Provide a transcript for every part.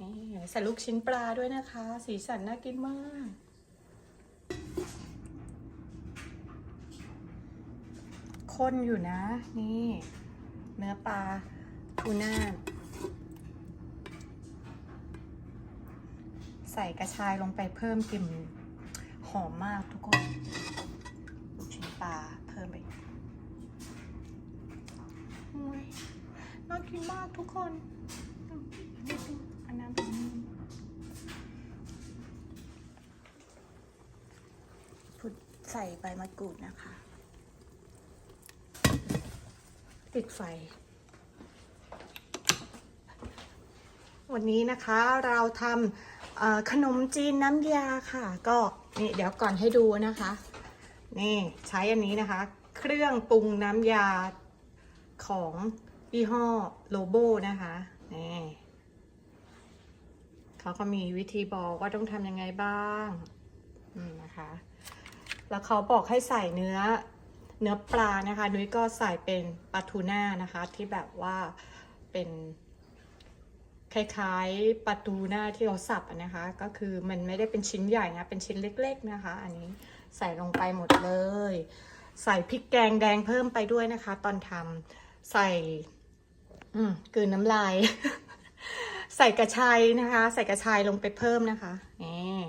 นี่ใส่ลูกชิ้นปลาด้วยนะคะ สีสันน่ากินมาก ข้นอยู่นะ นี่ เนื้อปลาทูน่าใส่กระชายลงไปเพิ่มกลิ่นหอมมากทุกคนลูกชิ้นปลาเพิ่มไปอ้ยน่ากินมากทุกคน พุดใส่ใบมะกรูดนะคะติดไฟ วันนี้นะคะเราทำขนมจีนน้ำยาค่ะ ก็นี่เดี๋ยวก่อนให้ดูนะคะ นี่ใช้อันนี้นะคะ เครื่องปรุงน้ำยาของยี่ห้อโลโบนะคะนี่ เขาก็มีวิธีบอกว่าต้องทำยังไงบ้างนะคะ แล้วเขาบอกให้ใส่เนื้อเนื้อปลานะคะ นุ้ยก็ใส่เป็นปลาทูน่านะคะ ที่แบบว่าเป็นคล้ายๆปลาทูน้าที่เราสับนะคะ ก็คือมันไม่ได้เป็นชิ้นใหญ่นะ เป็นชิ้นเล็ก ๆนะคะ อันนี้ใส่ลงไปหมดเลย ใส่พริกแกงแดงเพิ่มไปด้วยนะคะ ตอนทำใส่ อืมกลืนน้ำลาย ใส่กระชายนะคะ ใส่กระชายลงไปเพิ่มนะคะนี่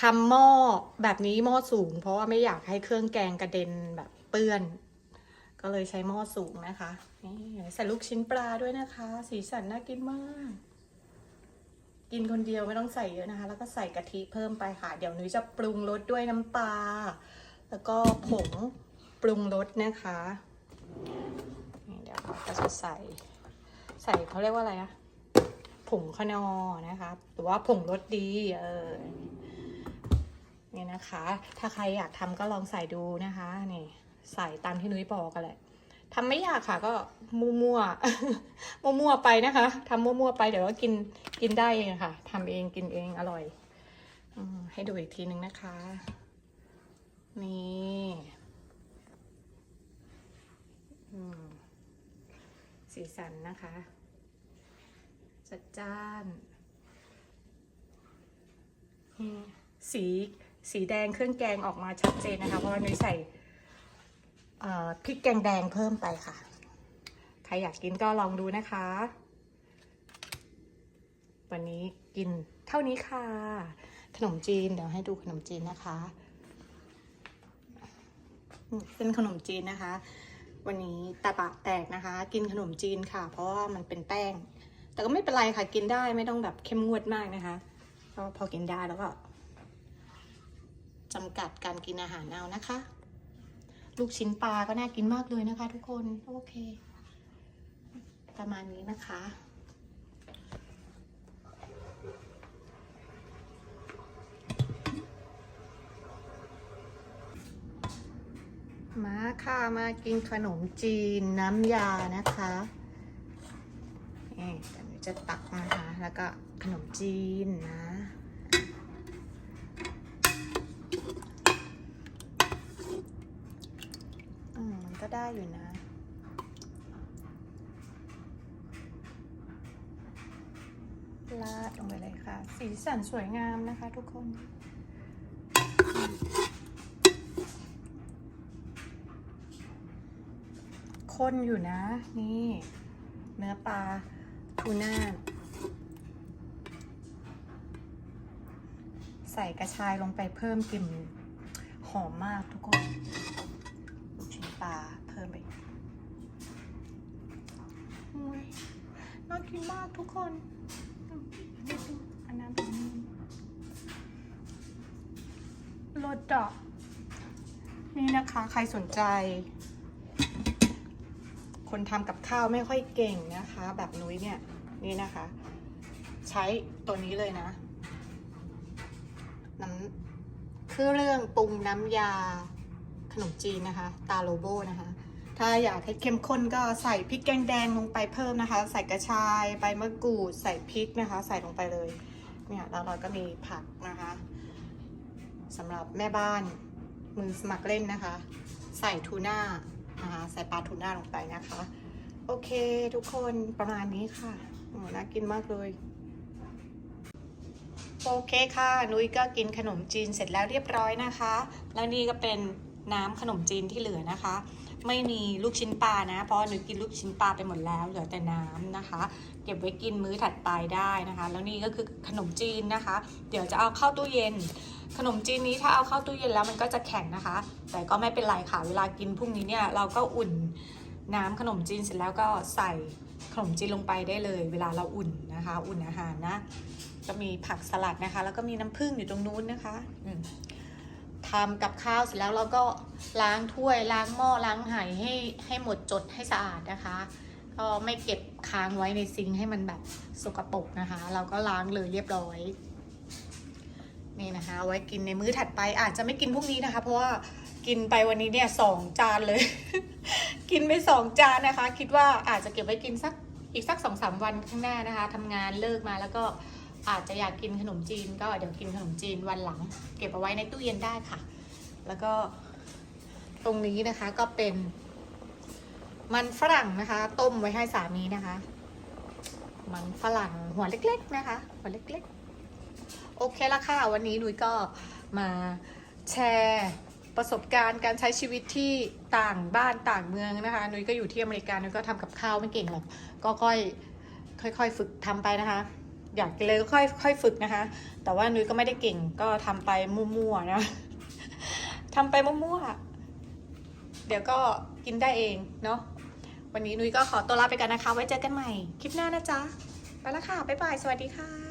ทำหม้อแบบนี้หม้อสูง เพราะว่าไม่อยากให้เครื่องแกงกระเด็นแบบเปื้อน ก็เลยใช้หม้อสูงนะคะนี่ใส่ลูกชิ้นปลาด้วยนะคะ สีสันน่ากินมาก กินคนเดียวไม่ต้องใส่เยอะนะคะ แล้วก็ใส่กะทิเพิ่มไปค่ะ เดี๋ยวนุ้ยจะปรุงรสด้วยน้ำปลาแล้วก็ผงปรุงรสนะคะ เดี๋ยวเราก็จะใส่ ใส่เขาเรียกว่าอะไรอะ ผงขนอนะคะหรือว่าผงรสดีเออนี่นะคะ ถ้าใครอยากทำก็ลองใส่ดูนะคะนี่ใส่ตามที่นุ้ยบอกกันแหละทำไม่ยากค่ะก็มั่วๆมั่วๆไปนะคะทำมั่วๆไปเดี๋ยวก็กินกินได้เองค่ะทำเองกินเองอร่อยอให้ดูอีกทีนึงนะคะ นี่สีสันนะคะ จัดจ้านสีสีแดงเครื่องแกงออกมาชัดเจนนะคะ เพราะว่านุ้ยใส่พริกแกงแดงเพิ่มไปค่ะ ใครอยากกินก็ลองดูนะคะ วันนี้กินเท่านี้ค่ะ ขนมจีนเดี๋ยวให้ดูขนมจีนนะคะ เป็นขนมจีนนะคะ วันนี้ตาปากแตกนะคะ กินขนมจีนค่ะ เพราะว่ามันเป็นแป้ง แต่ก็ไม่เป็นไรค่ะกินได้ไม่ต้องแบบเข้มงวดมากนะคะก็พอกินได้แล้วก็จำกัดการกินอาหารเอานะคะ ลูกชิ้นปลาก็น่ากินมากเลยนะคะ ทุกคนโอเค ประมาณนี้นะคะมาค่ะมากินขนมจีนน้ำยานะคะนี่ จะตักนะคะแล้วก็ขนมจีนนะอืมมันก็ได้อยู่นะลาดลงไปเลยค่ะ สีสันสวยงามนะคะทุกคนข้นอยู่นะ นี่ เนื้อปลา ทูน่า ใส่กระชายลงไปเพิ่มกลิ่นหอมมากทุกคนลูกชิ้นปลาเพิ่มไปโอ้ยน่ากินมากทุกคนอันน้ำแบบนี้รสดอกนี่นะคะ ใครสนใจ คนทำกับข้าวไม่ค่อยเก่งนะคะ แบบนุ้ยเนี่ยนี่นะคะ ใช้ตัวนี้เลยนะน้ำคือเรื่องปรุงน้ำยาขนมจีนนะคะ ตาโลโบนะคะ ถ้าอยากให้เข้มข้นก็ใส่พริกแกงแดงลงไปเพิ่มนะคะ ใส่กระชายใบมะกรูด ใส่พริกนะคะ ใส่ลงไปเลยเนี่ยแล้วเราก็มีผักนะคะสำหรับแม่บ้านมือสมัครเล่นนะคะ ใส่ทูน่า นะคะใส่ปลาทูน่าลงไปนะคะ โอเคทุกคนประมาณนี้ค่ะโอ้น่ากินมากเลยโอเคค่ะนุ้ยก็กินขนมจีนเสร็จแล้วเรียบร้อยนะคะ แล้วนี่ก็เป็นน้ำขนมจีนที่เหลือนะคะ ไม่มีลูกชิ้นปลานะ เพราะว่านุ้ยกินลูกชิ้นปลาไปหมดแล้ว เหลือแต่น้ำนะคะ เก็บไว้กินมื้อถัดไปได้นะคะ แล้วนี่ก็คือขนมจีนนะคะ เดี๋ยวจะเอาเข้าตู้เย็น ขนมจีนนี้ถ้าเอาเข้าตู้เย็นแล้วมันก็จะแข็งนะคะ แต่ก็ไม่เป็นไรค่ะ เวลากินพรุ่งนี้เนี่ยเราก็อุ่นน้ำขนมจีนเสร็จแล้วก็ใส่ขนมจีนลงไปได้เลย เวลาเราอุ่นนะคะ อุ่นอาหารนะ ก็มีผักสลัดนะคะ แล้วก็มีน้ำผึ้งอยู่ตรงนู้นนะคะทำกับข้าวเสร็จแล้วเราก็ล้างถ้วยล้างหม้อล้างไหให้ให้หมดจดให้สะอาดนะคะก็ไม่เก็บค้างไว้ในซิงให้มันแบบสกปรกนะคะ เราก็ล้างเลยเรียบร้อย นี่นะคะ ไว้กินในมื้อถัดไปอาจจะไม่กินพรุ่งนี้นะคะ เพราะว่ากินไปวันนี้เนี่ยสองจานเลย กินไปสองจานนะคะ คิดว่าอาจจะเก็บไว้กินสักอีกสักสองสามวันข้างหน้านะคะทำงานเลิกมาแล้วก็อาจจะอยากกินขนมจีน ก็เดี๋ยวกินขนมจีนวันหลัง เก็บเอาไว้ในตู้เย็นได้ค่ะ แล้วก็ตรงนี้นะคะก็เป็น มันฝรั่งนะคะ ต้มไว้ให้สามีนะคะ มันฝรั่งหัวเล็ก ๆ นะคะ หัวเล็ก ๆ โอเคละค่ะ วันนี้หนุยก็มาแชร์ประสบการณ์การใช้ชีวิตที่ต่างบ้านต่างเมืองนะคะหนุ่ยก็อยู่ที่อเมริกาหนุ่ยก็ทำกับข้าวไม่เก่งหรอกก็ค่อยค่อยๆฝึกทำไปนะคะ อยากเลยก็ค่อยค่อยฝึกนะคะ แต่ว่านุ้ยก็ไม่ได้เก่งก็ทำไปมั่วๆนะทำไปมั่วๆเดี๋ยวก็กินได้เองเนาะวันนี้นุ้ยก็ขอตัวลาไปกันนะคะ ไว้เจอกันใหม่ คลิปหน้านะจ๊ะไปแล้วค่ะบ๊ายบายสวัสดีค่ะ